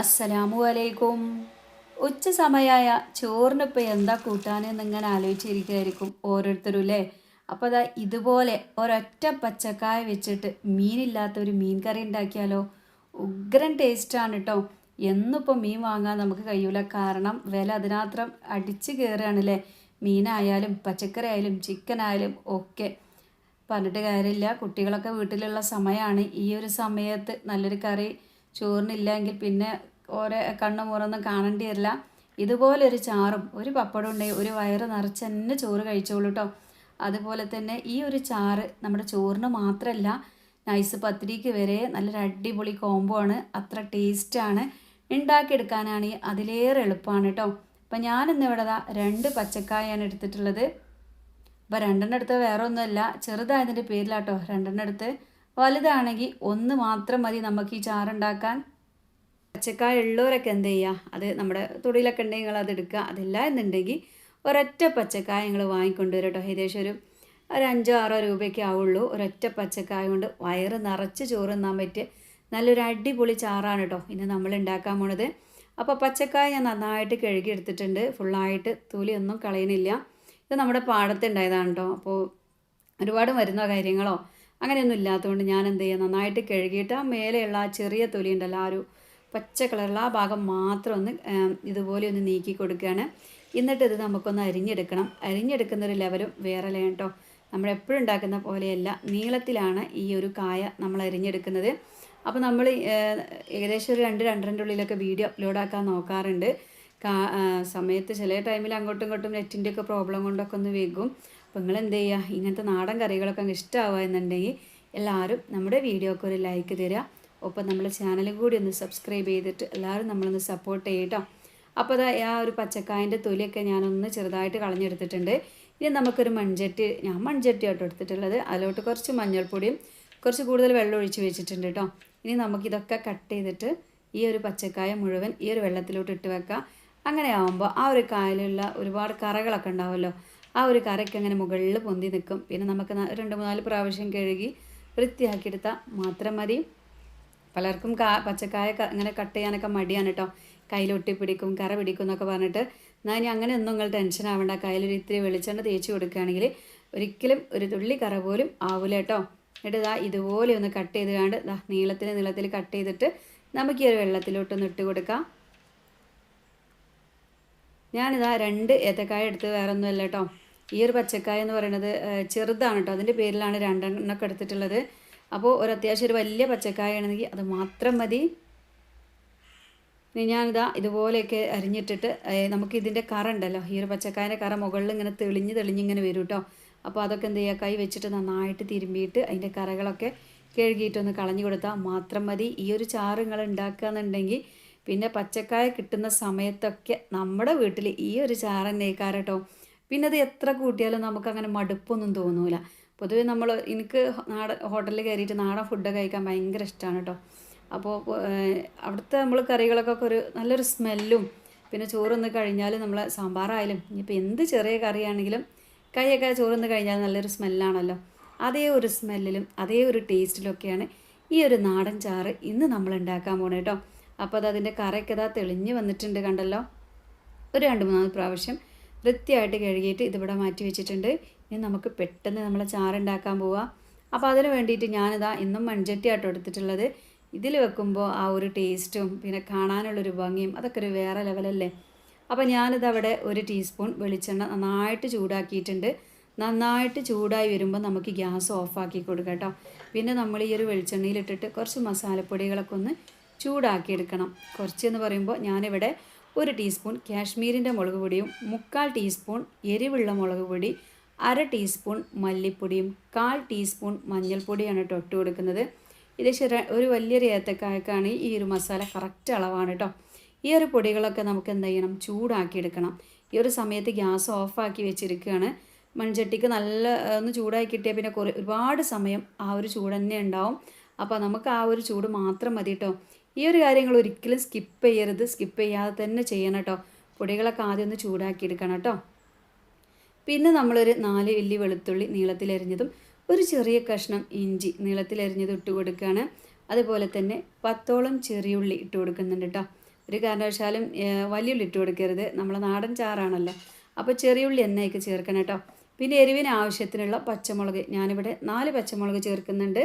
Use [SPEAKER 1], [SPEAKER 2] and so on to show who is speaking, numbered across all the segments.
[SPEAKER 1] അസ്സലാമു അലൈക്കും. ഉച്ച സമയമായ ചോറിനിപ്പോൾ എന്താ കൂട്ടാനെന്ന് ഇങ്ങനെ ആലോചിച്ചിരിക്കുകയായിരിക്കും ഓരോരുത്തരും അല്ലേ അപ്പോൾ അതാ ഇതുപോലെ ഒരൊറ്റ പച്ചക്കായ വെച്ചിട്ട് മീനില്ലാത്ത ഒരു മീൻ കറി ഉണ്ടാക്കിയാലോ? ഉഗ്രൻ ടേസ്റ്റാണ് കേട്ടോ എന്നിപ്പോൾ മീൻ വാങ്ങാൻ നമുക്ക് കഴിയൂല. കാരണം വില അതിനാത്രം അടിച്ച് കയറുകയാണല്ലേ? മീനായാലും പച്ചക്കറി ആയാലും ചിക്കൻ ആയാലും ഒക്കെ. പറഞ്ഞിട്ട് കാര്യമില്ല. കുട്ടികളൊക്കെ വീട്ടിലുള്ള സമയമാണ്. ഈ ഒരു സമയത്ത് നല്ലൊരു കറി ചോറിനില്ലെങ്കിൽ പിന്നെ ഓരോ കണ്ണു മുറൊന്നും കാണേണ്ടി വരില്ല ഇതുപോലൊരു ചാറും ഒരു പപ്പടം ഉണ്ടെങ്കിൽ ഒരു വയറ് നിറച്ച് തന്നെ ചോറ് കഴിച്ചോളൂ കേട്ടോ അതുപോലെ തന്നെ ഈ ഒരു ചാറ് നമ്മുടെ ചോറിന് മാത്രമല്ല നൈസ് പത്തിരിക്ക് വരെ നല്ലൊരു അടിപൊളി കോംബോ ആണ്. അത്ര ടേസ്റ്റാണ് ഉണ്ടാക്കിയെടുക്കാനാണെങ്കിൽ അതിലേറെ എളുപ്പമാണ് കേട്ടോ അപ്പം ഞാനിന്ന് ഇവിടെ രണ്ട് പച്ചക്കായാണ് എടുത്തിട്ടുള്ളത്. അപ്പോൾ രണ്ടെണ്ണം എടുത്ത് വേറെ ഒന്നുമല്ല ചെറുതായതിന്റെ പേരിലാട്ടോ രണ്ടെണ്ണം എടുത്ത്. വലുതാണെങ്കിൽ ഒന്ന് മാത്രം മതി നമുക്ക് ഈ ചാറുണ്ടാക്കാൻ. പച്ചക്കായ ഉള്ളവരൊക്കെ എന്ത് ചെയ്യുക അത് നമ്മുടെ തൊടിയിലൊക്കെ ഉണ്ടെങ്കിൽ നിങ്ങൾ അത് എടുക്കുക. അതില്ല എന്നുണ്ടെങ്കിൽ ഒരൊറ്റ പച്ചക്കായ നിങ്ങൾ വാങ്ങിക്കൊണ്ട് വരും കേട്ടോ. ഏകദേശം ഒരു ഒരു അഞ്ചോ ആറോ രൂപയൊക്കെ ആവുള്ളൂ. ഒരൊറ്റ പച്ചക്കായ കൊണ്ട് വയറ് നിറച്ച് ചോറ് തിന്നാൻ പറ്റിയ നല്ലൊരു അടിപൊളി ചാറാണ് കേട്ടോ ഇന്ന് നമ്മൾ ഉണ്ടാക്കാൻ പോണത്. അപ്പോൾ പച്ചക്കായ ഞാൻ നന്നായിട്ട് കഴുകി എടുത്തിട്ടുണ്ട്. ഫുള്ളായിട്ട് തൊലിയൊന്നും കളയുന്നില്ല ഇത് നമ്മുടെ പാടത്തുണ്ടായതാണ് കേട്ടോ. അപ്പോൾ ഒരുപാട് മരുന്നോ കാര്യങ്ങളോ അങ്ങനെയൊന്നും ഇല്ലാത്തതുകൊണ്ട് ഞാൻ എന്ത് ചെയ്യുക നന്നായിട്ട് കഴുകിയിട്ട് ആ മേലെയുള്ള ആ ചെറിയ തൊലി ഉണ്ടല്ലോ ആ ഒരു പച്ച കളറുള്ള ആ ഭാഗം മാത്രം ഒന്ന് ഇതുപോലെ ഒന്ന് നീക്കി കൊടുക്കുകയാണ്. എന്നിട്ട് ഇത് നമുക്കൊന്ന് അരിഞ്ഞെടുക്കണം. അരിഞ്ഞെടുക്കുന്ന ഒരു ലെവലും വേറെ ലേ കേട്ടോ? നമ്മൾ എപ്പോഴും ഉണ്ടാക്കുന്ന പോലെയല്ല. നീളത്തിലാണ് ഈ ഒരു കായ നമ്മൾ അരിഞ്ഞെടുക്കുന്നത്. അപ്പോൾ നമ്മൾ ഏകദേശം ഒരു രണ്ട് രണ്ടരന്റെ ഉള്ളിലൊക്കെ വീഡിയോ അപ്ലോഡ് ആക്കാൻ നോക്കാറുണ്ട്. സമയത്ത് ചില ടൈമിൽ അങ്ങോട്ടും ഇങ്ങോട്ടും നെറ്റിന്റെ ഒക്കെ പ്രോബ്ലം കൊണ്ടൊക്കെ ഒന്ന് വൈകും. അപ്പോൾ നിങ്ങൾ എന്ത് ചെയ്യുക ഇങ്ങനത്തെ നാടൻ കറികളൊക്കെ അങ്ങ് ഇഷ്ടമാവുക എന്നുണ്ടെങ്കിൽ എല്ലാവരും നമ്മുടെ വീഡിയോക്ക് ഒരു ലൈക്ക് തരിക ഒപ്പം നമ്മുടെ ചാനലും കൂടി ഒന്ന് സബ്സ്ക്രൈബ് ചെയ്തിട്ട് എല്ലാവരും നമ്മളൊന്ന് സപ്പോർട്ട് ചെയ്യട്ടോ. അപ്പോൾ അതാ ആ ഒരു പച്ചക്കായന്റെ തൊലിയൊക്കെ ഞാനൊന്ന് ചെറുതായിട്ട് കളഞ്ഞെടുത്തിട്ടുണ്ട്. ഇനി നമുക്കൊരു മൺചട്ടി ഞാൻ മൺചട്ടി ആട്ടോ എടുത്തിട്ടുള്ളത്. അതിലോട്ട് കുറച്ച് മഞ്ഞൾപ്പൊടിയും കുറച്ച് കൂടുതൽ വെള്ളം ഒഴിച്ച് വെച്ചിട്ടുണ്ട് കേട്ടോ ഇനി നമുക്കിതൊക്കെ കട്ട് ചെയ്തിട്ട് ഈ ഒരു പച്ചക്കായ മുഴുവൻ ഈ ഒരു വെള്ളത്തിലോട്ട് ഇട്ട് വെക്കാം. അങ്ങനെ ആകുമ്പോൾ ആ ഒരു കായലുള്ള ഒരുപാട് കറകളൊക്കെ ഉണ്ടാവുമല്ലോ. ആ ഒരു കറയ്ക്ക് അങ്ങനെ മുകളിൽ പൊന്തി നിൽക്കും. പിന്നെ നമുക്ക് രണ്ട് മൂന്നാൽ പ്രാവശ്യം കഴുകി വൃത്തിയാക്കിയെടുത്താൽ മാത്രം മതി. പലർക്കും കാ പച്ചക്കായ അങ്ങനെ കട്ട് ചെയ്യാനൊക്കെ മടിയാണ് കേട്ടോ കയ്യിലൊട്ടി പിടിക്കും കറ പിടിക്കും എന്നൊക്കെ പറഞ്ഞിട്ട്. എന്നാൽ ഇനി അങ്ങനെ ഒന്നും നിങ്ങൾ ടെൻഷൻ ആവണ്ട. കയ്യിലൊരു ഇത്തിരി വെളിച്ചെണ്ണ തേച്ച് കൊടുക്കുകയാണെങ്കിൽ ഒരിക്കലും ഒരു തുള്ളി കറ പോലും ആവില്ല കേട്ടോ എന്നിട്ട് ഇതാ ഇതുപോലെ ഒന്ന് കട്ട് ചെയ്ത് കാണ്ട് ഇതാ നീളത്തിൽ നീളത്തിൽ കട്ട് ചെയ്തിട്ട് നമുക്ക് ഈ ഒരു വെള്ളത്തിലോട്ടൊന്ന് ഇട്ട് കൊടുക്കാം. ഞാനിതാ രണ്ട് ഏത്തക്കായ എടുത്ത് വേറെ ഒന്നുമല്ല കേട്ടോ ഈ ഒരു പച്ചക്കായ എന്ന് പറയുന്നത് ചെറുതാണ് കേട്ടോ അതിന്റെ പേരിലാണ് രണ്ടെണ്ണമൊക്കെ എടുത്തിട്ടുള്ളത്. അപ്പോൾ ഒരു അത്യാവശ്യം ഒരു വലിയ പച്ചക്കായ ആണെങ്കിൽ അത് മാത്രം മതി. ഞാനിതാ ഇതുപോലെയൊക്കെ അരിഞ്ഞിട്ടിട്ട് നമുക്ക് ഇതിന്റെ കറ ഉണ്ടല്ലോ. ഈ ഒരു പച്ചക്കായന്റെ കറ മുകളിൽ ഇങ്ങനെ തെളിഞ്ഞ് തെളിഞ്ഞിങ്ങനെ വരും കേട്ടോ അപ്പോൾ അതൊക്കെ എന്ത് ചെയ്യുക കൈ വെച്ചിട്ട് നന്നായിട്ട് തിരുമ്മിയിട്ട് അതിന്റെ കറകളൊക്കെ കഴുകിയിട്ടൊന്ന് കളഞ്ഞു കൊടുത്താൽ മാത്രം മതി. ഈ ഒരു ചാറ് നിങ്ങൾ ഉണ്ടാക്കുക എന്നുണ്ടെങ്കിൽ പിന്നെ പച്ചക്കായ കിട്ടുന്ന സമയത്തൊക്കെ നമ്മുടെ വീട്ടിൽ ഈ ഒരു ചാറ് തന്നെ കേട്ടോ പിന്നെ അത് എത്ര കൂട്ടിയാലും നമുക്കങ്ങനെ മടുപ്പൊന്നും തോന്നൂല. പൊതുവെ നമ്മൾ എനിക്ക് നാടൻ ഹോട്ടലിൽ കയറിയിട്ട് നാടൻ ഫുഡ് കഴിക്കാൻ ഭയങ്കര ഇഷ്ടമാണ് കേട്ടോ അപ്പോൾ അവിടുത്തെ നമ്മൾ കറികളൊക്കെ ഒരു നല്ലൊരു സ്മെല്ലും പിന്നെ ചോറൊന്ന് കഴിഞ്ഞാൽ നമ്മൾ സാമ്പാറായാലും ഇനിയിപ്പോൾ എന്ത് ചെറിയ കറിയാണെങ്കിലും കൈയൊക്കെ ചോറൊന്ന് കഴിഞ്ഞാൽ നല്ലൊരു സ്മെല്ലാണല്ലോ. അതേ ഒരു സ്മെല്ലിലും അതേ ഒരു ടേസ്റ്റിലൊക്കെയാണ് ഈ ഒരു നാടൻ ചാറ് ഇന്ന് നമ്മൾ ഉണ്ടാക്കാൻ പോണേ കേട്ടോ അപ്പോൾ അത് അതിന്റെ ഇതാ തെളിഞ്ഞ് വന്നിട്ടുണ്ട് കണ്ടല്ലോ? ഒരു രണ്ട് മൂന്നാമത് പ്രാവശ്യം വൃത്തിയായിട്ട് കഴുകിയിട്ട് ഇതിവിടെ മാറ്റി വെച്ചിട്ടുണ്ട്. ഇനി നമുക്ക് പെട്ടെന്ന് നമ്മൾ ചാറുണ്ടാക്കാൻ പോവാം. അപ്പോൾ അതിന് വേണ്ടിയിട്ട് ഞാനിതാ ഇന്നും മൺചട്ടിയാട്ടോ എടുത്തിട്ടുള്ളത്. ഇതിൽ വെക്കുമ്പോൾ ആ ഒരു ടേസ്റ്റും പിന്നെ കാണാനുള്ളൊരു ഭംഗിയും അതൊക്കെ ഒരു വേറെ ലെവലല്ലേ? അപ്പോൾ ഞാനിതവിടെ ഒരു ടീസ്പൂൺ വെളിച്ചെണ്ണ നന്നായിട്ട് ചൂടാക്കിയിട്ടുണ്ട്. നന്നായിട്ട് ചൂടായി വരുമ്പോൾ നമുക്ക് ഗ്യാസ് ഓഫാക്കി കൊടുക്കാം കേട്ടോ. പിന്നെ നമ്മൾ ഈ ഒരു വെളിച്ചെണ്ണയിലിട്ടിട്ട് കുറച്ച് മസാലപ്പൊടികളൊക്കെ ഒന്ന് ചൂടാക്കിയെടുക്കണം. കുറച്ചെന്ന് പറയുമ്പോൾ ഞാനിവിടെ ഒരു ടീസ്പൂൺ കാശ്മീരിന്റെ മുളക് പൊടിയും മുക്കാൽ ടീസ്പൂൺ എരിവുള്ള മുളക് പൊടി അര ടീസ്പൂൺ മല്ലിപ്പൊടിയും കാൽ ടീസ്പൂൺ മഞ്ഞൾപ്പൊടിയാണ് കേട്ടോ ഇട്ട് കൊടുക്കുന്നത്. ഇത് ശരി ഒരു വലിയൊരു ഏത്തക്കായക്കാണ് ഈ ഒരു മസാല കറക്റ്റ് അളവാണ് കേട്ടോ. ഈ ഒരു പൊടികളൊക്കെ നമുക്ക് എന്ത് ചെയ്യണം? ചൂടാക്കി എടുക്കണം ഈ ഒരു സമയത്ത് ഗ്യാസ് ഓഫാക്കി വെച്ചിരിക്കുകയാണ്. മൺചട്ടിക്ക് നല്ല ഒന്ന് ചൂടാക്കി കിട്ടിയാൽ പിന്നെ കുറേ ഒരുപാട് സമയം ആ ഒരു ചൂട് തന്നെ ഉണ്ടാവും. അപ്പോൾ നമുക്ക് ആ ഒരു ചൂട് മാത്രം മതി കേട്ടോ. ഈ ഒരു കാര്യങ്ങൾ ഒരിക്കലും സ്കിപ്പ് ചെയ്യരുത് സ്കിപ്പ് ചെയ്യാതെ തന്നെ ചെയ്യണം കേട്ടോ പൊടികളൊക്കെ ആദ്യം ഒന്ന് ചൂടാക്കി എടുക്കണം കേട്ടോ പിന്നെ നമ്മളൊരു നാല് വലിയ വെളുത്തുള്ളി നീളത്തിലരിഞ്ഞതും ഒരു ചെറിയ കഷ്ണം ഇഞ്ചി നീളത്തിലരിഞ്ഞത് ഇട്ട് കൊടുക്കുകയാണ് അതുപോലെ തന്നെ പത്തോളം ചെറിയുള്ളി ഇട്ട് കൊടുക്കുന്നുണ്ട് കേട്ടോ ഒരു കാരണവശാലും ഏഹ്, വലിയ ഉള്ളി ഇട്ട് കൊടുക്കരുത്. നമ്മളെ നാടൻ ചാറാണല്ലോ. അപ്പോൾ ചെറിയ ഉള്ളി തന്നെ അതിലേക്ക് ചേർക്കണം കേട്ടോ പിന്നെ എരിവിന് ആവശ്യത്തിനുള്ള പച്ചമുളക് ഞാനിവിടെ നാല് പച്ചമുളക് ചേർക്കുന്നുണ്ട്.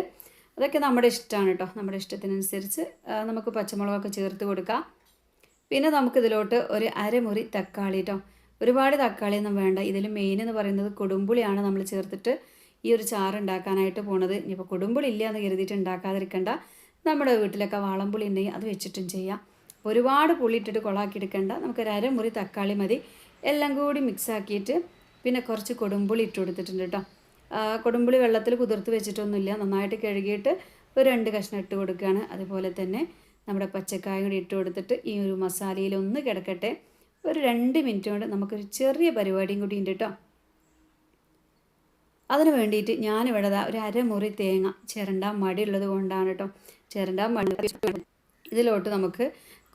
[SPEAKER 1] അതൊക്കെ നമ്മുടെ ഇഷ്ടമാണ് കേട്ടോ. നമ്മുടെ ഇഷ്ടത്തിനനുസരിച്ച് നമുക്ക് പച്ചമുളകൊക്കെ ചേർത്ത് കൊടുക്കാം. പിന്നെ നമുക്കിതിലോട്ട് ഒരു അരമുറി തക്കാളി കേട്ടോ. ഒരുപാട് തക്കാളിയൊന്നും വേണ്ട. ഇതിൽ മെയിൻ എന്ന് പറയുന്നത് കൊടുമ്പുളിയാണ് നമ്മൾ ചേർത്തിട്ട് ഈ ഒരു ചാറ് ഉണ്ടാക്കാനായിട്ട് പോണത്. ഇനിയിപ്പോൾ കൊടുമ്പുളി ഇല്ല എന്ന് കരുതിയിട്ട് ഉണ്ടാക്കാതിരിക്കണ്ട. നമ്മുടെ വീട്ടിലൊക്കെ വാളംപുളി ഉണ്ടെങ്കിൽ അത് വെച്ചിട്ടും ചെയ്യാം. ഒരുപാട് പുളി ഇട്ടിട്ട് കൊളാക്കി എടുക്കേണ്ട. നമുക്കൊരു അരമുറി തക്കാളി മതി. എല്ലാം കൂടി മിക്സ് ആക്കിയിട്ട് പിന്നെ കുറച്ച് കൊടുമ്പുളി ഇട്ട് കൊടുത്തിട്ടുണ്ട് കേട്ടോ. കൊടുമ്പുളി വെള്ളത്തിൽ കുതിർത്ത് വെച്ചിട്ടൊന്നുമില്ല. നന്നായിട്ട് കഴുകിയിട്ട് ഒരു രണ്ട് കഷ്ണം ഇട്ട് കൊടുക്കുകയാണ്. അതുപോലെ തന്നെ നമ്മുടെ പച്ചക്കായ കൂടി ഇട്ട് കൊടുത്തിട്ട് ഈ ഒരു മസാലയിൽ ഒന്ന് കിടക്കട്ടെ. ഒരു രണ്ട് മിനിറ്റ് കൊണ്ട് നമുക്കൊരു ചെറിയ പരിപാടിയും കൂടി ഉണ്ട് കേട്ടോ. അതിന് വേണ്ടിയിട്ട് ഞാനിവിടെ ഒരു അരമുറി തേങ്ങ ചിരണ്ടാൻ മടിയുള്ളത് കൊണ്ടാണ് കേട്ടോ. ചിരണ്ടാൻ മടി ഇതിലോട്ട് നമുക്ക്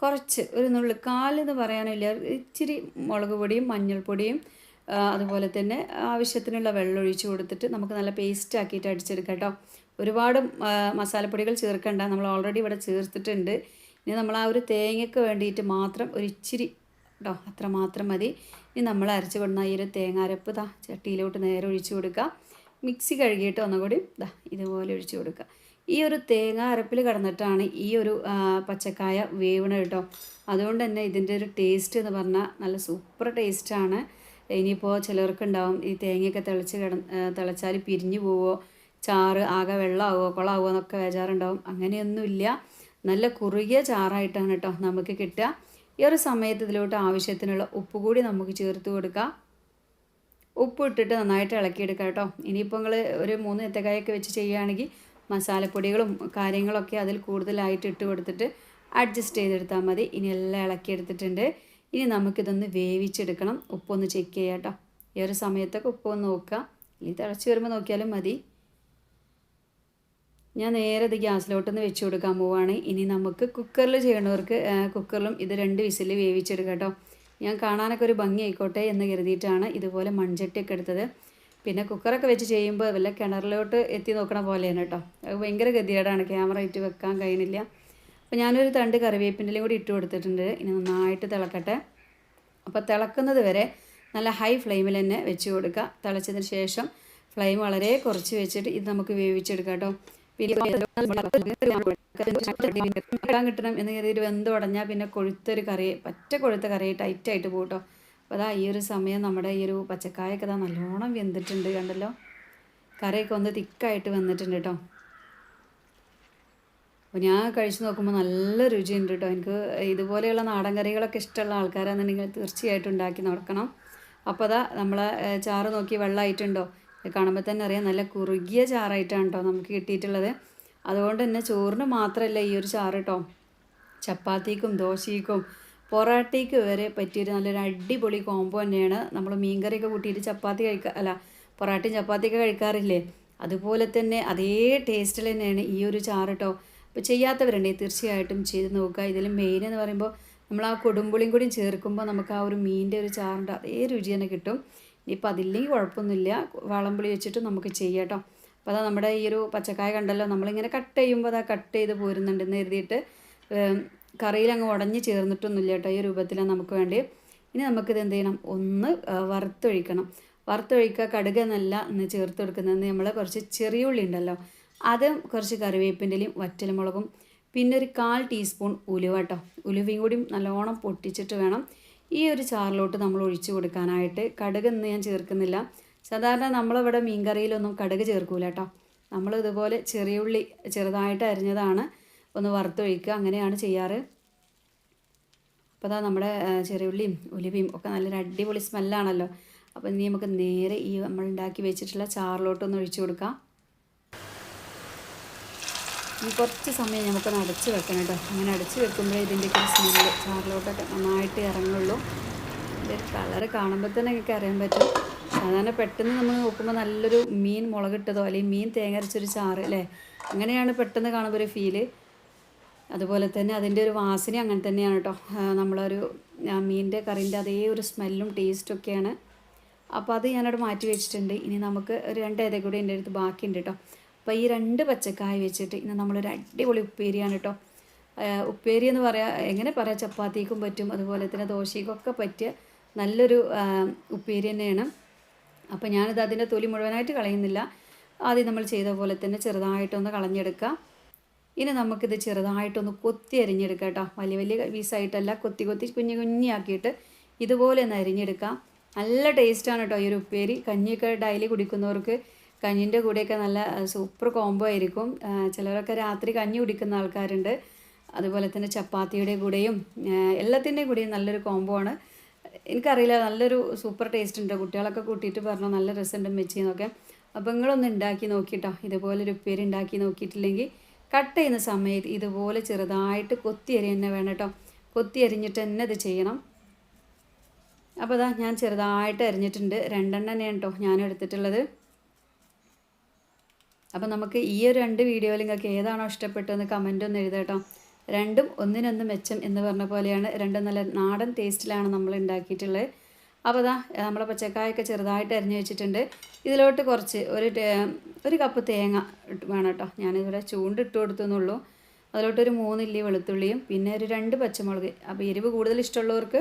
[SPEAKER 1] കുറച്ച് ഒരു നുള്ളു കാലെന്ന് പറയാനില്ല. ഇച്ചിരി മുളക് പൊടിയും മഞ്ഞൾപ്പൊടിയും അതുപോലെ തന്നെ ആവശ്യത്തിനുള്ള വെള്ളം ഒഴിച്ച് കൊടുത്തിട്ട് നമുക്ക് നല്ല പേസ്റ്റ് ആക്കിയിട്ട് അടിച്ചെടുക്കാം കേട്ടോ. ഒരുപാട് മസാലപ്പൊടികൾ ചേർക്കേണ്ട. നമ്മൾ ഓൾറെഡി ഇവിടെ ചേർത്തിട്ടുണ്ട്. ഇനി നമ്മൾ ആ ഒരു തേങ്ങയ്ക്ക് വേണ്ടിയിട്ട് മാത്രം ഒരു ഇച്ചിരി കേട്ടോ അത്ര മാത്രം മതി. ഇനി നമ്മൾ അരച്ച് കൊടുന്ന ഈ ഒരു തേങ്ങ അരപ്പ് ദാ ചട്ടിയിലോട്ട് നേരെ ഒഴിച്ചു കൊടുക്കുക. മിക്സി കഴുകിയിട്ട് ഒന്നുകൂടി ഇതാ ഇതുപോലെ ഒഴിച്ചു കൊടുക്കുക. ഈ ഒരു തേങ്ങ അരപ്പിൽ കടന്നിട്ടാണ് ഈ ഒരു പച്ചക്കായ വേവണ കേട്ടോ. അതുകൊണ്ട് തന്നെ ഇതിന്റെ ഒരു ടേസ്റ്റ് എന്ന് പറഞ്ഞാൽ നല്ല സൂപ്പർ ടേസ്റ്റാണ് ഇനിയിപ്പോൾ ചിലർക്കുണ്ടാവും ഈ തേങ്ങയൊക്കെ തിളച്ച് കിട തിളച്ചാൽ പിരിഞ്ഞു പോവോ ചാറ് ആകെ വെള്ളമാവോ കുളമാവോ എന്നൊക്കെ വേചാറുണ്ടാവും അങ്ങനെയൊന്നുമില്ല. നല്ല കുറുകിയ ചാറായിട്ടാണ് കേട്ടോ നമുക്ക് കിട്ടുക. ഈ ഒരു സമയത്ത് ഇതിലോട്ട് ആവശ്യത്തിനുള്ള ഉപ്പ് കൂടി നമുക്ക് ചേർത്ത് കൊടുക്കാം. ഉപ്പ് ഇട്ടിട്ട് നന്നായിട്ട് ഇളക്കിയെടുക്കുക കേട്ടോ. ഇനിയിപ്പോൾ നിങ്ങൾ ഒരു മൂന്ന് എത്തക്കായൊക്കെ വെച്ച് ചെയ്യുകയാണെങ്കിൽ മസാലപ്പൊടികളും കാര്യങ്ങളൊക്കെ അതിൽ കൂടുതലായിട്ട് ഇട്ട് കൊടുത്തിട്ട് അഡ്ജസ്റ്റ് ചെയ്തെടുത്താൽ മതി. ഇനി എല്ലാം ഇളക്കിയെടുത്തിട്ടുണ്ട്. ഇനി നമുക്കിതൊന്ന് വേവിച്ചെടുക്കണം. ഉപ്പൊന്ന് ചെക്ക് ചെയ്യാം കേട്ടോ. ഈ ഒരു സമയത്തൊക്കെ ഉപ്പൊന്ന് നോക്കുക. ഇനി തിളച്ച് വരുമ്പോൾ നോക്കിയാലും മതി. ഞാൻ നേരെ ഇത് ഗ്യാസിലോട്ടൊന്ന് വെച്ച് കൊടുക്കാൻ പോവുകയാണ് ഇനി നമുക്ക് കുക്കറിൽ ചെയ്യണവർക്ക് കുക്കറിലും ഇത് രണ്ട് വിസിൽ വേവിച്ചെടുക്കാം കേട്ടോ. ഞാൻ കാണാനൊക്കെ ഒരു ഭംഗി ആയിക്കോട്ടെ എന്ന് കരുതിയിട്ടാണ് ഇതുപോലെ മൺചട്ടിയൊക്കെ എടുത്തത്. പിന്നെ കുക്കറൊക്കെ വെച്ച് ചെയ്യുമ്പോൾ വല്ല കിണറിലോട്ട് എത്തി നോക്കണ പോലെയാണ് കേട്ടോ. ഭയങ്കര ഗതികേടാണ്. ക്യാമറ ഇട്ട് വെക്കാൻ കഴിയുന്നില്ല. അപ്പോൾ ഞാനൊരു തണ്ട് കറിവേപ്പിന്റെലും കൂടി ഇട്ട് കൊടുത്തിട്ടുണ്ട് ഇനി നന്നായിട്ട് തിളക്കട്ടെ അപ്പോൾ തിളക്കുന്നത് വരെ നല്ല ഹൈ ഫ്ലെയിമിൽ തന്നെ വെച്ച് കൊടുക്കുക തിളച്ചതിന് ശേഷം ഫ്ലെയിം വളരെ കുറച്ച് വെച്ചിട്ട് ഇത് നമുക്ക് വേവിച്ചെടുക്കാം കേട്ടോ ഇടാൻ കിട്ടണം എന്ന് കരുതി വെന്ത് ഉടഞ്ഞാൽ പിന്നെ കൊഴുത്തൊരു കറി പറ്റ കൊഴുത്ത കറി ടൈറ്റായിട്ട് പോകും കേട്ടോ അപ്പോൾ അതാ ഈ ഒരു സമയം നമ്മുടെ ഈ ഒരു പച്ചക്കായൊക്കെ നല്ലോണം വെന്തിട്ടുണ്ട് കണ്ടല്ലോ കറിയൊക്കെ ഒന്ന് തിക്കായിട്ട് വന്നിട്ടുണ്ട് കേട്ടോ അപ്പോൾ ഞാൻ കഴിച്ചു നോക്കുമ്പോൾ നല്ല രുചിയുണ്ട് കേട്ടോ എനിക്ക് ഇതുപോലെയുള്ള നാടൻ കറികളൊക്കെ ഇഷ്ടമുള്ള ആൾക്കാരാണെന്നുണ്ടെങ്കിൽ തീർച്ചയായിട്ടും ഉണ്ടാക്കി നടക്കണം അപ്പോൾ അതാ നമ്മളെ ചാറ് നോക്കി വെള്ളമായിട്ടുണ്ടോ? കാണുമ്പോൾ തന്നെ അറിയാം നല്ല കുറുകിയ ചാറായിട്ടാണ് കേട്ടോ നമുക്ക് കിട്ടിയിട്ടുള്ളത്. അതുകൊണ്ട് തന്നെ ചോറിന് മാത്രമല്ല ഈ ഒരു ചാറ് കേട്ടോ ചപ്പാത്തിക്കും ദോശയ്ക്കും പൊറാട്ടയ്ക്ക് വരെ പറ്റിയൊരു നല്ലൊരു അടിപൊളി കോംബോ തന്നെയാണ്. നമ്മൾ മീൻകറിയൊക്കെ കൂട്ടിയിട്ട് ചപ്പാത്തി കഴിക്കുക അല്ല പൊറാട്ടയും ചപ്പാത്തിയൊക്കെ കഴിക്കാറില്ലേ? അതുപോലെ തന്നെ അതേ ടേസ്റ്റിൽ തന്നെയാണ് ഈ ഒരു ചാറ് കേട്ടോ അപ്പോൾ ചെയ്യാത്തവരുണ്ടെങ്കിൽ തീർച്ചയായിട്ടും ചെയ്ത് നോക്കുക. ഇതിൽ മെയിൻ എന്ന് പറയുമ്പോൾ നമ്മൾ ആ കൊടുമ്പുളിയും കൂടി ചേർക്കുമ്പോൾ നമുക്ക് ആ ഒരു മീനിന്റെ ഒരു ചാറിന്റെ അതേ രുചി തന്നെ കിട്ടും. ഇനിയിപ്പോൾ അതില്ലെങ്കിൽ കുഴപ്പമൊന്നുമില്ല. വളംപുളി വെച്ചിട്ട് നമുക്ക് ചെയ്യാം അപ്പോൾ അതാ നമ്മുടെ ഈ ഒരു പച്ചക്കായ കണ്ടല്ലോ. നമ്മളിങ്ങനെ കട്ട് ചെയ്യുമ്പോൾ അതാ കട്ട് ചെയ്ത് പോരുന്നുണ്ടെന്ന് കരുതിയിട്ട് കറിയിൽ അങ്ങ് ഉടഞ്ഞ് ചേർന്നിട്ടൊന്നുമില്ല കേട്ടോ ഈ രൂപത്തിലാണ് നമുക്ക് വേണ്ടി ഇനി നമുക്കിത് എന്ത് ചെയ്യണം? ഒന്ന് വറുത്തൊഴിക്കണം. വറുത്തൊഴിക്കുക കടുക് എന്നല്ല ഇന്ന് ചേർത്ത് കൊടുക്കുന്നതെന്ന് നമ്മൾ കുറച്ച് ചെറിയ ഉള്ളി ഉണ്ടല്ലോ. അതും കുറച്ച് കറിവേപ്പിന്റെലും വറ്റൽമുളകും പിന്നെ ഒരു കാൽ ടീസ്പൂൺ ഉലുവ കേട്ടോ ഉലുവയും കൂടി നല്ലോണം പൊട്ടിച്ചിട്ട് വേണം ഈ ഒരു ചാറിലോട്ട് നമ്മൾ ഒഴിച്ചു കൊടുക്കാനായിട്ട്. കടുക് ഇന്ന് ഞാൻ ചേർക്കുന്നില്ല. സാധാരണ നമ്മളിവിടെ മീൻകറിയിലൊന്നും കടുക് ചേർക്കൂല കേട്ടോ നമ്മൾ ഇതുപോലെ ചെറിയ ഉള്ളി ചെറുതായിട്ട് അരിഞ്ഞതാണ്. ഒന്ന് വറുത്തൊഴിക്കുക അങ്ങനെയാണ് ചെയ്യാറ്. അപ്പോൾ അതാ നമ്മുടെ ചെറിയ ചെറിയുള്ളിയും ഉലുവയും ഒക്കെ നല്ലൊരു അടിപൊളി സ്മെല്ലാണല്ലോ. അപ്പോൾ ഇനി നമുക്ക് നേരെ ഈ നമ്മൾ ഉണ്ടാക്കി വെച്ചിട്ടുള്ള ചാറിലോട്ടൊന്ന് ഒഴിച്ചു കൊടുക്കാം. ഈ കുറച്ച് സമയം നമുക്കൊന്ന് അടച്ച് വെക്കണം കേട്ടോ. അങ്ങനെ അടച്ച് വെക്കുമ്പോഴേ ഇതിന്റെയൊക്കെ ഒരു സ്മെല്ല് ചാറിലോട്ടൊക്കെ നന്നായിട്ട് ഇറങ്ങുള്ളൂ. ഇതിന്റെ കളറ് കാണുമ്പോൾ തന്നെ എനിക്ക് അറിയാൻ പറ്റും. സാധാരണ പെട്ടെന്ന് നമ്മൾ നോക്കുമ്പോൾ നല്ലൊരു മീൻ മുളകിട്ടതോ അല്ലെങ്കിൽ മീൻ തേങ്ങ അരച്ചൊരു ചാറ് അല്ലേ? അങ്ങനെയാണ് പെട്ടെന്ന് കാണുമ്പോൾ ഒരു ഫീൽ അതുപോലെ തന്നെ അതിന്റെ ഒരു വാസന അങ്ങനെ തന്നെയാണ് കേട്ടോ. നമ്മളൊരു മീനിന്റെ കറിന്റെ അതേ ഒരു സ്മെല്ലും ടേസ്റ്റും ഒക്കെയാണ്. അപ്പോൾ അത് ഞാനവിടെ മാറ്റി വെച്ചിട്ടുണ്ട്. ഇനി നമുക്ക് ഒരു രണ്ട് ഏത കൂടി എന്റെ അടുത്ത് ബാക്കിയുണ്ട് കേട്ടോ. അപ്പോൾ ഈ രണ്ട് പച്ചക്കായ വെച്ചിട്ട് ഇന്ന് നമ്മളൊരു അടിപൊളി ഉപ്പേരിയാണ് കേട്ടോ ഉപ്പേരി എന്ന് പറയാ എങ്ങനെ പറയാം? ചപ്പാത്തിക്കും പറ്റും അതുപോലെ തന്നെ ദോശയ്ക്കൊക്കെ പറ്റിയ നല്ലൊരു ഉപ്പേരി തന്നെയാണ്. അപ്പോൾ ഞാനിത് അതിന്റെ തൊലി മുഴുവനായിട്ട് കളയുന്നില്ല. ആദ്യം നമ്മൾ ചെയ്ത പോലെ തന്നെ ചെറുതായിട്ടൊന്ന് കളഞ്ഞെടുക്കുക ഇനി നമുക്കിത് ചെറുതായിട്ടൊന്ന് കൊത്തി അരിഞ്ഞെടുക്കാം കേട്ടോ വലിയ വലിയ പീസായിട്ടല്ല കൊത്തി കൊത്തി കുഞ്ഞു കുഞ്ഞിയാക്കിയിട്ട് ഇതുപോലെ ഒന്ന് അരിഞ്ഞെടുക്കാം. നല്ല ടേസ്റ്റാണ് കേട്ടോ ഈ ഒരു ഉപ്പേരി. കഞ്ഞിയൊക്കെ ഡയലി കുടിക്കുന്നവർക്ക് കഞ്ഞിന്റെ കൂടെയൊക്കെ നല്ല സൂപ്പർ കോംബോ ആയിരിക്കും. ചിലരൊക്കെ രാത്രി കഞ്ഞി കുടിക്കുന്ന ആൾക്കാരുണ്ട്. അതുപോലെ തന്നെ ചപ്പാത്തിയുടെ കൂടെയും എല്ലാത്തിന്റെ കൂടെയും നല്ലൊരു കോംബോ ആണ്. എനിക്കറിയില്ല നല്ലൊരു സൂപ്പർ ടേസ്റ്റ് ഉണ്ട്? കുട്ടികളൊക്കെ കൂട്ടിയിട്ട് പറഞ്ഞു നല്ല രസമുണ്ട് മെച്ചിന്നൊക്കെ അപ്പോൾ നിങ്ങളൊന്ന് ഉണ്ടാക്കി നോക്കിയിട്ടോ ഇതുപോലെ ഒരു ഉപ്പേരി ഉണ്ടാക്കി നോക്കിയിട്ടില്ലെങ്കിൽ കട്ട് ചെയ്യുന്ന സമയത്ത് ഇതുപോലെ ചെറുതായിട്ട് കൊത്തി അരി തന്നെ വേണം കേട്ടോ. കൊത്തി അരിഞ്ഞിട്ട് തന്നെ ഇത് ചെയ്യണം. അപ്പോൾ അതാ ഞാൻ ചെറുതായിട്ട് അരിഞ്ഞിട്ടുണ്ട്. രണ്ടെണ്ണം തന്നെയാണ് കേട്ടോ ഞാൻ എടുത്തിട്ടുള്ളത് അപ്പോൾ നമുക്ക് ഈ ഒരു രണ്ട് വീഡിയോയിൽ നിങ്ങൾക്ക് ഏതാണോ ഇഷ്ടപ്പെട്ടതെന്ന് കമന്റ് ഒന്ന് എഴുതുക കേട്ടോ. രണ്ടും ഒന്നിനൊന്ന് മെച്ചം എന്ന് പറഞ്ഞ പോലെയാണ്. രണ്ടും നല്ല നാടൻ ടേസ്റ്റിലാണ് നമ്മൾ ഉണ്ടാക്കിയിട്ടുള്ളത് അപ്പോൾ അതാ നമ്മളെ പച്ചക്കായൊക്കെ ചെറുതായിട്ട് അരിഞ്ഞു വെച്ചിട്ടുണ്ട്. ഇതിലോട്ട് കുറച്ച് ഒരു ഒരു കപ്പ് തേങ്ങ വേണം കേട്ടോ. ഞാനിവിടെ ചൂണ്ടിട്ട് കൊടുത്തെന്നുള്ളൂ. അതിലോട്ടൊരു മൂന്നില്ലി വെളുത്തുള്ളിയും പിന്നെ ഒരു രണ്ട് പച്ചമുളക്. അപ്പോൾ എരിവ് കൂടുതൽ ഇഷ്ടമുള്ളവർക്ക്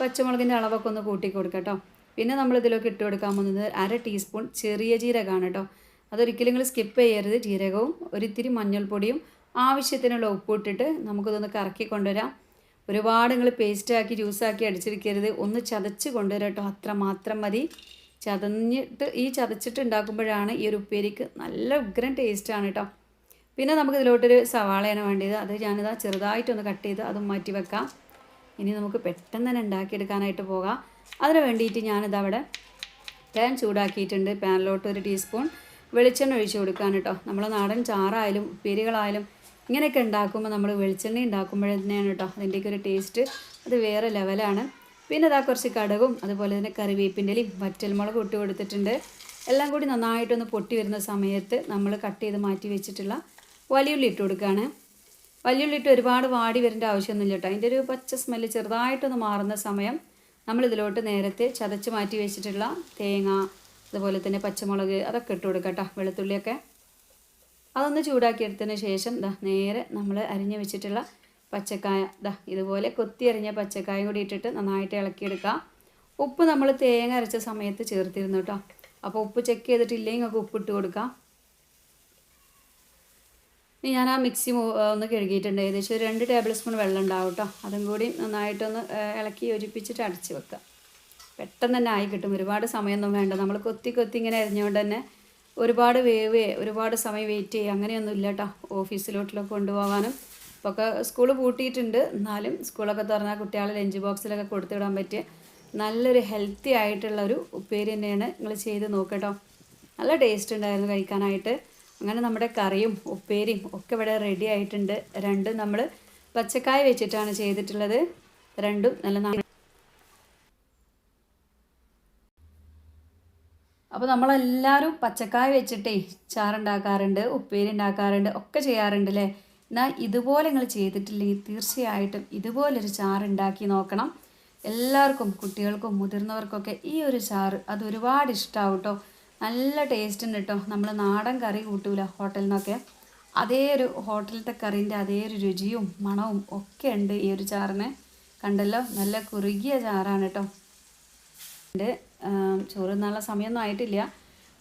[SPEAKER 1] പച്ചമുളകിന്റെ അളവൊക്കെ ഒന്ന് കൂട്ടി കൊടുക്കാം കേട്ടോ. പിന്നെ നമ്മൾ ഇതിലേക്ക് ഇട്ട് കൊടുക്കാൻ പോകുന്നത് അര ടീസ്പൂൺ ചെറിയ ജീരകമാണ് കേട്ടോ. അതൊരിക്കലും നിങ്ങൾ സ്കിപ്പ് ചെയ്യരുത്. ജീരകവും ഒരിത്തിരി മഞ്ഞൾപ്പൊടിയും ആവശ്യത്തിനുള്ള ഉപ്പ് ഇട്ടിട്ട് നമുക്കിതൊന്ന് കറക്കി കൊണ്ടുവരാം. ഒരുപാട് നിങ്ങൾ പേസ്റ്റാക്കി ജ്യൂസാക്കി അടിച്ചെടുക്കരുത് ഒന്ന് ചതച്ച് കൊണ്ടുവരാം കേട്ടോ. അത്ര മാത്രം മതി. ചതഞ്ഞിട്ട് ഈ ചതച്ചിട്ട് ഉണ്ടാക്കുമ്പോഴാണ് ഈ ഒരു ഉപ്പേരിക്ക് നല്ല ഉഗ്രൻ ടേസ്റ്റാണ് കേട്ടോ. പിന്നെ നമുക്ക് ഇതിലോട്ടൊരു സവാളയാണ് വേണ്ടത്. അത് ഞാനിതാ ചെറുതായിട്ടൊന്ന് കട്ട് ചെയ്ത് അതും മാറ്റി വെക്കാം. ഇനി നമുക്ക് പെട്ടെന്ന് തന്നെ ഉണ്ടാക്കിയെടുക്കാനായിട്ട് പോകാം. അതിന് വേണ്ടിയിട്ട് ഞാനിതവിടെ പാൻ ചൂടാക്കിയിട്ടുണ്ട്. പാനിലോട്ട് ഒരു ടീസ്പൂൺ വെളിച്ചെണ്ണ ഒഴിച്ച് കൊടുക്കാൻ കേട്ടോ നമ്മൾ നാടൻ ചാറായാലും ഉപ്പേരികളായാലും ഇങ്ങനെയൊക്കെ ഉണ്ടാക്കുമ്പോൾ നമ്മൾ വെളിച്ചെണ്ണ ഉണ്ടാക്കുമ്പോഴേ തന്നെയാണ് കേട്ടോ അതിന്റെയൊക്കെ ഒരു ടേസ്റ്റ്. അത് വേറെ ലെവലാണ്. പിന്നെ ഇതാ കുറച്ച് കടകും അതുപോലെ തന്നെ കറിവേപ്പിന്റെലയും വറ്റൽമുളകും ഇട്ട് കൊടുത്തിട്ടുണ്ട്. എല്ലാം കൂടി നന്നായിട്ടൊന്ന് പൊട്ടി വരുന്ന സമയത്ത് നമ്മൾ കട്ട് ചെയ്ത് മാറ്റി വെച്ചിട്ടുള്ള വലിയുള്ളി ഇട്ട് കൊടുക്കുകയാണ് വലിയുള്ളി ഇട്ട് ഒരുപാട് വാടി വരേണ്ട ആവശ്യമൊന്നുമില്ല കേട്ടോ അതിന്റെ ഒരു പച്ച സ്മെല്ല് ചെറുതായിട്ടൊന്ന് മാറുന്ന സമയം നമ്മൾ ഇതിലോട്ട് നേരത്തെ ചതച്ച് മാറ്റി വെച്ചിട്ടുള്ള തേങ്ങ അതുപോലെ തന്നെ പച്ചമുളക് അതൊക്കെ ഇട്ട് കൊടുക്കാം കേട്ടോ വെളുത്തുള്ളിയൊക്കെ. അതൊന്ന് ചൂടാക്കിയെടുത്തതിന് ശേഷം ദാ നേരെ നമ്മൾ അരിഞ്ഞ് വെച്ചിട്ടുള്ള പച്ചക്കായ ദാ ഇതുപോലെ കൊത്തി അരിഞ്ഞ പച്ചക്കായും കൂടി ഇട്ടിട്ട് നന്നായിട്ട് ഇളക്കിയെടുക്കുക. ഉപ്പ് നമ്മൾ തേങ്ങ അരച്ച സമയത്ത് ചേർത്തിരുന്നു കേട്ടോ. അപ്പോൾ ഉപ്പ് ചെക്ക് ചെയ്തിട്ടില്ലെങ്കിൽ നിങ്ങൾക്ക് ഉപ്പിട്ട് കൊടുക്കാം. ഇനി ഞാൻ ആ മിക്സി ഒന്ന് കഴുകിയിട്ടുണ്ട്. ഏകദേശം ഒരു രണ്ട് ടേബിൾ സ്പൂൺ വെള്ളം ഉണ്ടാവും കേട്ടോ. അതും കൂടി നന്നായിട്ടൊന്ന് ഇളക്കി യോജിപ്പിച്ചിട്ട് അടച്ച് വെക്കുക. പെട്ടെന്ന് തന്നെ ആയി കിട്ടും. ഒരുപാട് സമയമൊന്നും വേണ്ട. നമ്മൾ കൊത്തി കൊത്തി ഇങ്ങനെ അരിഞ്ഞുകൊണ്ട് തന്നെ ഒരുപാട് വേവ് ഒരുപാട് സമയം വെയിറ്റ് ചെയ്യുക അങ്ങനെയൊന്നും ഇല്ല കേട്ടോ ഓഫീസിലോട്ടിലൊക്കെ കൊണ്ടുപോകാനും ഇപ്പോൾ ഒക്കെ സ്കൂൾ പൂട്ടിയിട്ടുണ്ട്. എന്നാലും സ്കൂളൊക്കെ തുറന്നാൽ കുട്ടികളെ ലഞ്ച് ബോക്സിലൊക്കെ കൊടുത്തു വിടാൻ പറ്റിയ നല്ലൊരു ഹെൽത്തി ആയിട്ടുള്ള ഒരു ഉപ്പേരി തന്നെയാണ് നിങ്ങൾ ചെയ്ത് നോക്കട്ടോ നല്ല ടേസ്റ്റ് ഉണ്ടായിരുന്നു കഴിക്കാനായിട്ട്. അങ്ങനെ നമ്മുടെ കറിയും ഉപ്പേരിയും ഒക്കെ ഇവിടെ റെഡി ആയിട്ടുണ്ട്. രണ്ടും നമ്മൾ പച്ചക്കായ വെച്ചിട്ടാണ് ചെയ്തിട്ടുള്ളത്. രണ്ടും നല്ല അപ്പോൾ നമ്മളെല്ലാവരും പച്ചക്കായ വെച്ചിട്ടേ ചാറുണ്ടാക്കാറുണ്ട് ഉപ്പേരി ഉണ്ടാക്കാറുണ്ട് ഒക്കെ ചെയ്യാറുണ്ട് അല്ലേ എന്നാൽ ഇതുപോലെ നിങ്ങൾ ചെയ്തിട്ടില്ലെങ്കിൽ തീർച്ചയായിട്ടും ഇതുപോലൊരു ചാറുണ്ടാക്കി നോക്കണം. എല്ലാവർക്കും കുട്ടികൾക്കും മുതിർന്നവർക്കൊക്കെ ഈ ഒരു ചാറ് അത് ഒരുപാട് ഇഷ്ടമാവും കേട്ടോ നല്ല ടേസ്റ്റ് ഉണ്ട് കേട്ടോ നമ്മൾ നാടൻ കറി കൂട്ടൂല ഹോട്ടലിൽ നിന്നൊക്കെ അതേ ഒരു ഹോട്ടലിലത്തെ കറീന്റെ അതേ ഒരു രുചിയും മണവും ഒക്കെ ഉണ്ട് ഈ ഒരു ചാറിന്. കണ്ടല്ലോ? നല്ല കുറുകിയ ചാറാണ് കേട്ടോ ചോറ് തിന്നാനുള്ള സമയമൊന്നും ആയിട്ടില്ല.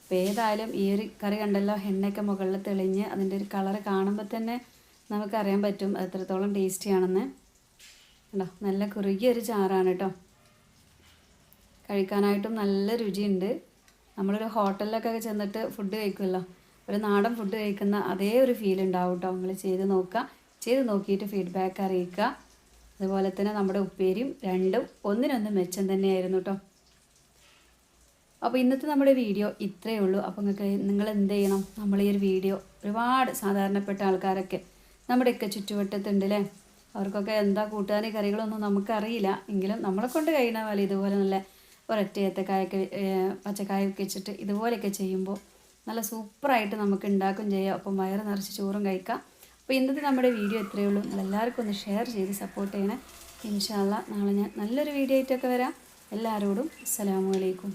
[SPEAKER 1] അപ്പോൾ ഏതായാലും ഈ ഒരു കറി കണ്ടല്ലോ എണ്ണയൊക്കെ മുകളിൽ തെളിഞ്ഞ് അതിന്റെ ഒരു കളറ് കാണുമ്പോൾ തന്നെ നമുക്കറിയാൻ പറ്റും എത്രത്തോളം ടേസ്റ്റിയാണെന്ന് കണ്ടോ നല്ല കുറുകിയ ഒരു ചാറാണ് കേട്ടോ. കഴിക്കാനായിട്ടും നല്ല രുചിയുണ്ട്. നമ്മളൊരു ഹോട്ടലിലൊക്കെ ചെന്നിട്ട് ഫുഡ് കഴിക്കുമല്ലോ ഒരു നാടൻ ഫുഡ് കഴിക്കുന്ന അതേ ഒരു ഫീൽ ഉണ്ടാവും കേട്ടോ. നിങ്ങൾ ചെയ്ത് നോക്കുക ചെയ്ത് നോക്കിയിട്ട് ഫീഡ്ബാക്ക് അറിയിക്കുക. അതുപോലെ തന്നെ നമ്മുടെ ഉപ്പേരിയും രണ്ടും ഒന്നിനൊന്ന് മെച്ചം തന്നെയായിരുന്നു കേട്ടോ. അപ്പോൾ ഇന്നത്തെ നമ്മുടെ വീഡിയോ ഇത്രയേ ഉള്ളൂ. അപ്പോൾ നിങ്ങൾക്ക് നിങ്ങൾ എന്ത് ചെയ്യണം നമ്മൾ ഈ ഒരു വീഡിയോ ഒരുപാട് സാധാരണപ്പെട്ട ആൾക്കാരൊക്കെ നമ്മുടെയൊക്കെ ചുറ്റുവട്ടത്തുണ്ട് അല്ലേ അവർക്കൊക്കെ എന്താ കൂട്ടുകാരി കറികളൊന്നും നമുക്കറിയില്ല. എങ്കിലും നമ്മളെ കൊണ്ട് കഴിയുന്ന പോലെ ഇതുപോലെ നല്ല ഒരൊറ്റ ഏത്തക്കായൊക്കെ പച്ചക്കായ പച്ചക്കായൊക്കെ വെച്ചിട്ട് ഇതുപോലെയൊക്കെ ചെയ്യുമ്പോൾ നല്ല സൂപ്പറായിട്ട് നമുക്ക് ഉണ്ടാക്കും ചെയ്യാം. അപ്പം വയറ് നിറച്ച് ചോറും കഴിക്കാം. അപ്പോൾ ഇന്നത്തെ നമ്മുടെ വീഡിയോ ഇത്രയേ ഉള്ളൂ. എല്ലാവർക്കും ഒന്ന് ഷെയർ ചെയ്ത് സപ്പോർട്ട് ചെയ്യണേ. ഇൻഷാല്ല നാളെ ഞാൻ നല്ലൊരു വീഡിയോ ആയിട്ടൊക്കെ വരാം. എല്ലാവരോടും അസ്സലാമു അലൈക്കും.